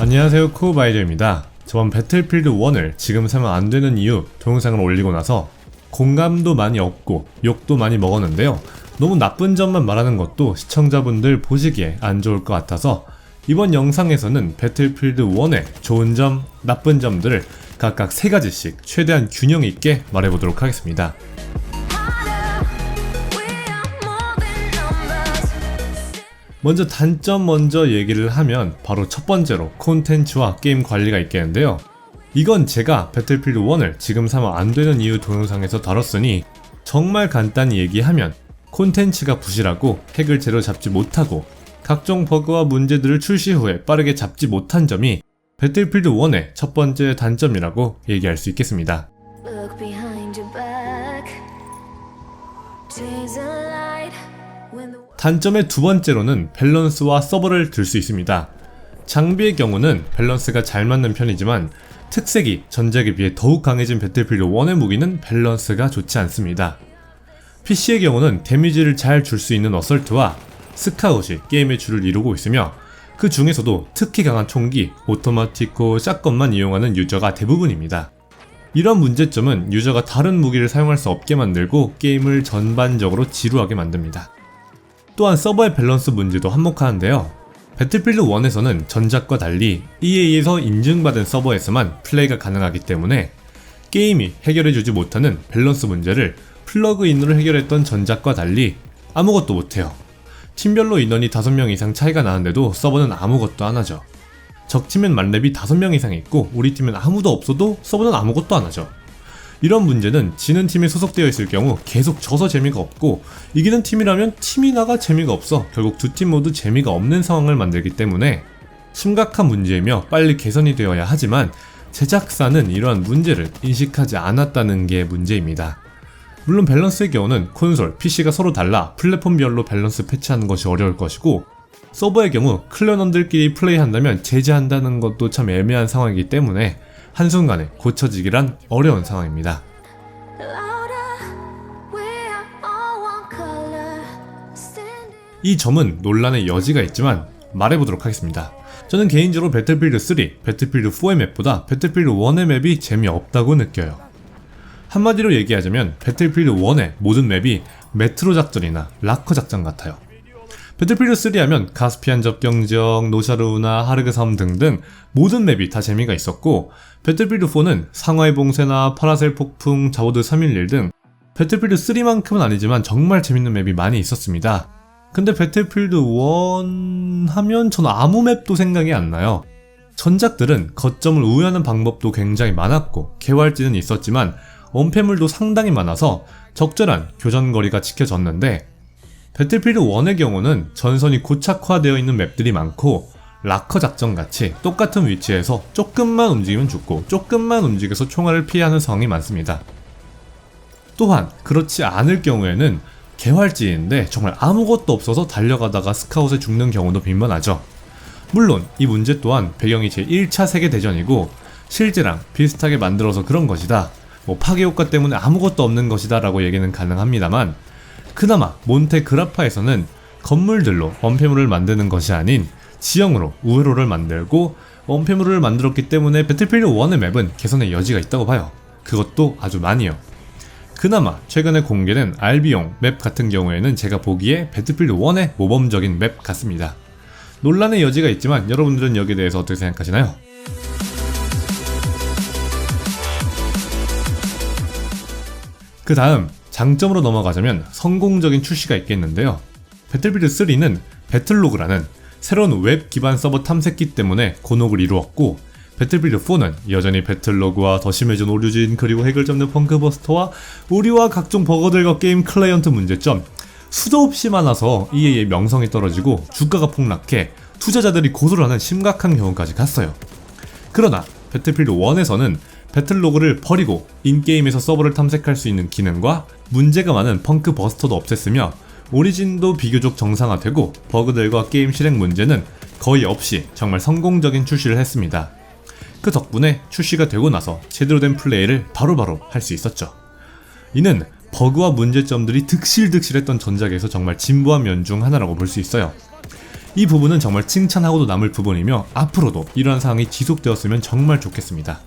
안녕하세요 쿠바이저입니다. 저번 배틀필드 1을 지금 사면 안 되는 이유 동영상을 올리고 나서 공감도 많이 없고 욕도 많이 먹었는데요. 너무 나쁜 점만 말하는 것도 시청자분들 보시기에 안 좋을 것 같아서 이번 영상에서는 배틀필드 1의 좋은 점, 나쁜 점들을 각각 세 가지씩 최대한 균형 있게 말해보도록 하겠습니다. 먼저 단점 먼저 얘기를 하면 바로 첫 번째로 콘텐츠와 게임 관리가 있겠는데요. 이건 제가 배틀필드 1을 지금 사면 안 되는 이유 동영상에서 다뤘으니 정말 간단히 얘기하면 콘텐츠가 부실하고 핵을 제대로 잡지 못하고 각종 버그와 문제들을 출시 후에 빠르게 잡지 못한 점이 배틀필드 1의 첫 번째 단점이라고 얘기할 수 있겠습니다. 단점의 두 번째로는 밸런스와 서버를 들 수 있습니다. 장비의 경우는 밸런스가 잘 맞는 편이지만 특색이 전작에 비해 더욱 강해진 배틀필드 1의 무기는 밸런스가 좋지 않습니다. PC의 경우는 데미지를 잘 줄 수 있는 어설트와 스카웃이 게임의 주를 이루고 있으며 그 중에서도 특히 강한 총기, 오토마티코, 샷건만 이용하는 유저가 대부분입니다. 이런 문제점은 유저가 다른 무기를 사용할 수 없게 만들고 게임을 전반적으로 지루하게 만듭니다. 또한 서버의 밸런스 문제도 한몫하는데요. 배틀필드 1에서는 전작과 달리 EA에서 인증받은 서버에서만 플레이가 가능하기 때문에 게임이 해결해주지 못하는 밸런스 문제를 플러그인으로 해결했던 전작과 달리 아무것도 못해요. 팀별로 인원이 5명 이상 차이가 나는데도 서버는 아무것도 안 하죠. 적팀엔 만렙이 5명 이상 있고 우리 팀엔 아무도 없어도 서버는 아무것도 안 하죠. 이런 문제는 지는 팀에 소속되어 있을 경우 계속 져서 재미가 없고 이기는 팀이라면 팀이 나가 재미가 없어 결국 두 팀 모두 재미가 없는 상황을 만들기 때문에 심각한 문제이며 빨리 개선이 되어야 하지만 제작사는 이러한 문제를 인식하지 않았다는 게 문제입니다. 물론 밸런스의 경우는 콘솔, PC가 서로 달라 플랫폼별로 밸런스 패치하는 것이 어려울 것이고 서버의 경우 클랜원들끼리 플레이한다면 제재한다는 것도 참 애매한 상황이기 때문에 한순간에 고쳐지기란 어려운 상황입니다. 이 점은 논란의 여지가 있지만 말해보도록 하겠습니다. 저는 개인적으로 배틀필드 3, 배틀필드 4의 맵보다 배틀필드 1의 맵이 재미없다고 느껴요. 한마디로 얘기하자면 배틀필드 1의 모든 맵이 메트로 작전이나 라커 작전 같아요. 배틀필드 3 하면 카스피안 접경지역, 노샤르우나 하르그 섬 등등 모든 맵이 다 재미가 있었고 배틀필드 4는 상하이 봉쇄나 파라셀 폭풍, 자워드 311 등 배틀필드 3만큼은 아니지만 정말 재밌는 맵이 많이 있었습니다. 근데 배틀필드 1 하면 전 아무 맵도 생각이 안 나요. 전작들은 거점을 우회하는 방법도 굉장히 많았고 개활지는 있었지만 원패물도 상당히 많아서 적절한 교전거리가 지켜졌는데 배틀필드 1의 경우는 전선이 고착화되어 있는 맵들이 많고 라커 작전 같이 똑같은 위치에서 조금만 움직이면 죽고 조금만 움직여서 총알을 피하는 상황이 많습니다. 또한 그렇지 않을 경우에는 개활지인데 정말 아무것도 없어서 달려가다가 스카웃에 죽는 경우도 빈번하죠. 물론 이 문제 또한 배경이 제 1차 세계대전이고 실제랑 비슷하게 만들어서 그런 것이다. 뭐 파괴 효과 때문에 아무것도 없는 것이다 라고 얘기는 가능합니다만 그나마 몬테그라파에서는 건물들로 원패물을 만드는 것이 아닌 지형으로 우회로를 만들고 원패물을 만들었기 때문에 배틀필드 1의 맵은 개선의 여지가 있다고 봐요. 그것도 아주 많이요. 그나마 최근에 공개된 알비용 맵 같은 경우에는 제가 보기에 배틀필드 1의 모범적인 맵 같습니다. 논란의 여지가 있지만 여러분들은 여기에 대해서 어떻게 생각하시나요? 그 다음 장점으로 넘어가자면 성공적인 출시가 있겠는데요. 배틀필드 3는 배틀로그라는 새로운 웹 기반 서버 탐색기 때문에 곤혹을 이루었고 배틀필드 4는 여전히 배틀로그와 더 심해진 오류진 그리고 핵을 잡는 펑크버스터와 우리와 각종 버거들과 게임 클라이언트 문제점 수도 없이 많아서 EA의 명성이 떨어지고 주가가 폭락해 투자자들이 고소를 하는 심각한 경우까지 갔어요. 그러나 배틀필드 1에서는 배틀로그를 버리고 인게임에서 서버를 탐색할 수 있는 기능과 문제가 많은 펑크 버스터도 없앴으며 오리진도 비교적 정상화되고 버그들과 게임 실행 문제는 거의 없이 정말 성공적인 출시를 했습니다. 그 덕분에 출시가 되고 나서 제대로 된 플레이를 바로바로 할 수 있었죠. 이는 버그와 문제점들이 득실득실했던 전작에서 정말 진부한 면 중 하나라고 볼 수 있어요. 이 부분은 정말 칭찬하고도 남을 부분이며 앞으로도 이러한 상황이 지속되었으면 정말 좋겠습니다.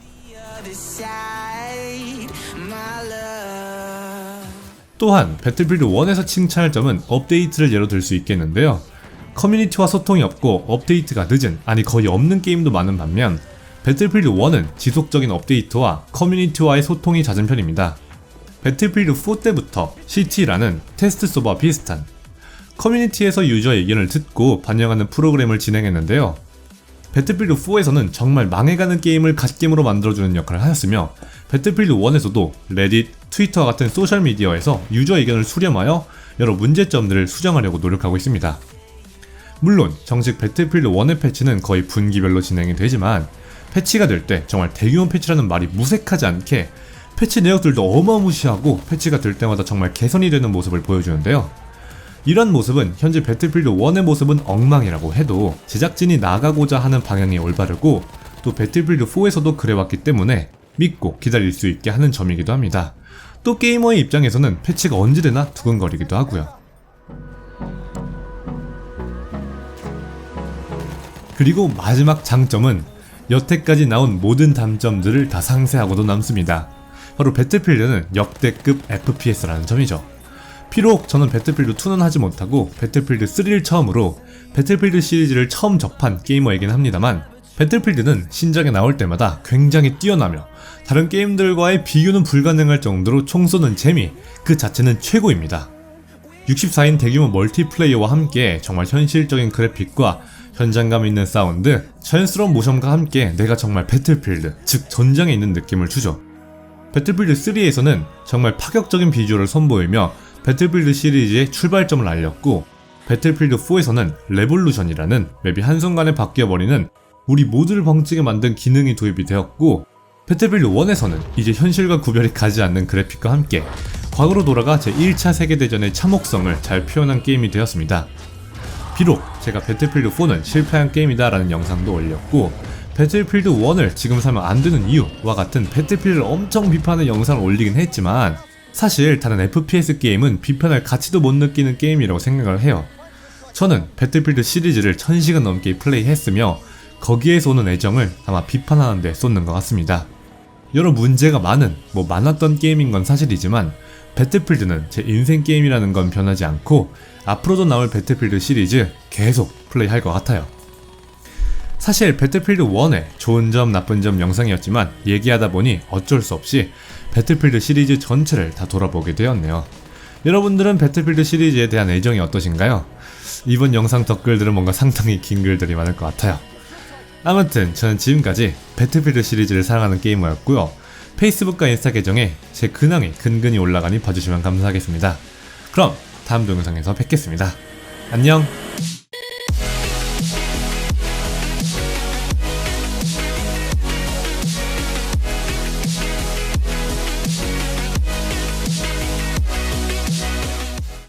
또한 배틀필드 1에서 칭찬할 점은 업데이트를 예로 들 수 있겠는데요. 커뮤니티와 소통이 없고 업데이트가 늦은 아니 거의 없는 게임도 많은 반면 배틀필드 1은 지속적인 업데이트와 커뮤니티와의 소통이 잦은 편입니다. 배틀필드 4 때부터 CT라는 테스트 서버와 비슷한 커뮤니티에서 유저 의견을 듣고 반영하는 프로그램을 진행했는데요. 배틀필드 4에서는 정말 망해가는 게임을 갓게임으로 만들어주는 역할을 하였으며 배틀필드 1에서도 레딧, 트위터와 같은 소셜미디어에서 유저 의견을 수렴하여 여러 문제점들을 수정하려고 노력하고 있습니다. 물론 정식 배틀필드 1의 패치는 거의 분기별로 진행이 되지만 패치가 될 때 정말 대규모 패치라는 말이 무색하지 않게 패치 내역들도 어마무시하고 패치가 될 때마다 정말 개선이 되는 모습을 보여주는데요. 이런 모습은 현재 배틀필드 1의 모습은 엉망이라고 해도 제작진이 나가고자 하는 방향이 올바르고 또 배틀필드 4에서도 그래왔기 때문에 믿고 기다릴 수 있게 하는 점이기도 합니다. 또 게이머의 입장에서는 패치가 언제 되나 두근거리기도 하고요. 그리고 마지막 장점은 여태까지 나온 모든 단점들을 다 상쇄하고도 남습니다. 바로 배틀필드는 역대급 FPS라는 점이죠. 비록 저는 배틀필드 2는 하지 못하고 배틀필드 3를 처음으로 배틀필드 시리즈를 처음 접한 게이머이긴 합니다만 배틀필드는 신작에 나올 때마다 굉장히 뛰어나며 다른 게임들과의 비교는 불가능할 정도로 총 쏘는 재미 그 자체는 최고입니다. 64인 대규모 멀티플레이어와 함께 정말 현실적인 그래픽과 현장감 있는 사운드, 자연스러운 모션과 함께 내가 정말 배틀필드, 즉 전장에 있는 느낌을 주죠. 배틀필드 3에서는 정말 파격적인 비주얼을 선보이며 배틀필드 시리즈의 출발점을 알렸고 배틀필드 4에서는 레볼루션이라는 맵이 한순간에 바뀌어버리는 우리 모두를 벙찌게 만든 기능이 도입이 되었고 배틀필드 1에서는 이제 현실과 구별이 가지 않는 그래픽과 함께 과거로 돌아가 제1차 세계대전의 참혹성을 잘 표현한 게임이 되었습니다. 비록 제가 배틀필드 4는 실패한 게임이다 라는 영상도 올렸고 배틀필드 1을 지금 사면 안 되는 이유와 같은 배틀필드를 엄청 비판하는 영상을 올리긴 했지만 사실 다른 FPS 게임은 비판할 가치도 못 느끼는 게임이라고 생각을 해요. 저는 배틀필드 시리즈를 1000시간 넘게 플레이했으며 거기에서 오는 애정을 아마 비판하는 데 쏟는 것 같습니다. 여러 문제가 많은, 뭐 많았던 게임인 건 사실이지만 배틀필드는 제 인생 게임이라는 건 변하지 않고 앞으로도 나올 배틀필드 시리즈 계속 플레이할 것 같아요. 사실 배틀필드 1의 좋은 점 나쁜 점 영상이었지만 얘기하다 보니 어쩔 수 없이 배틀필드 시리즈 전체를 다 돌아보게 되었네요. 여러분들은 배틀필드 시리즈에 대한 애정이 어떠신가요? 이번 영상 댓글들은 뭔가 상당히 긴 글들이 많을 것 같아요. 아무튼 저는 지금까지 배틀필드 시리즈를 사랑하는 게이머였고요. 페이스북과 인스타 계정에 제 근황이 근근히 올라가니 봐주시면 감사하겠습니다. 그럼 다음 동영상에서 뵙겠습니다. 안녕!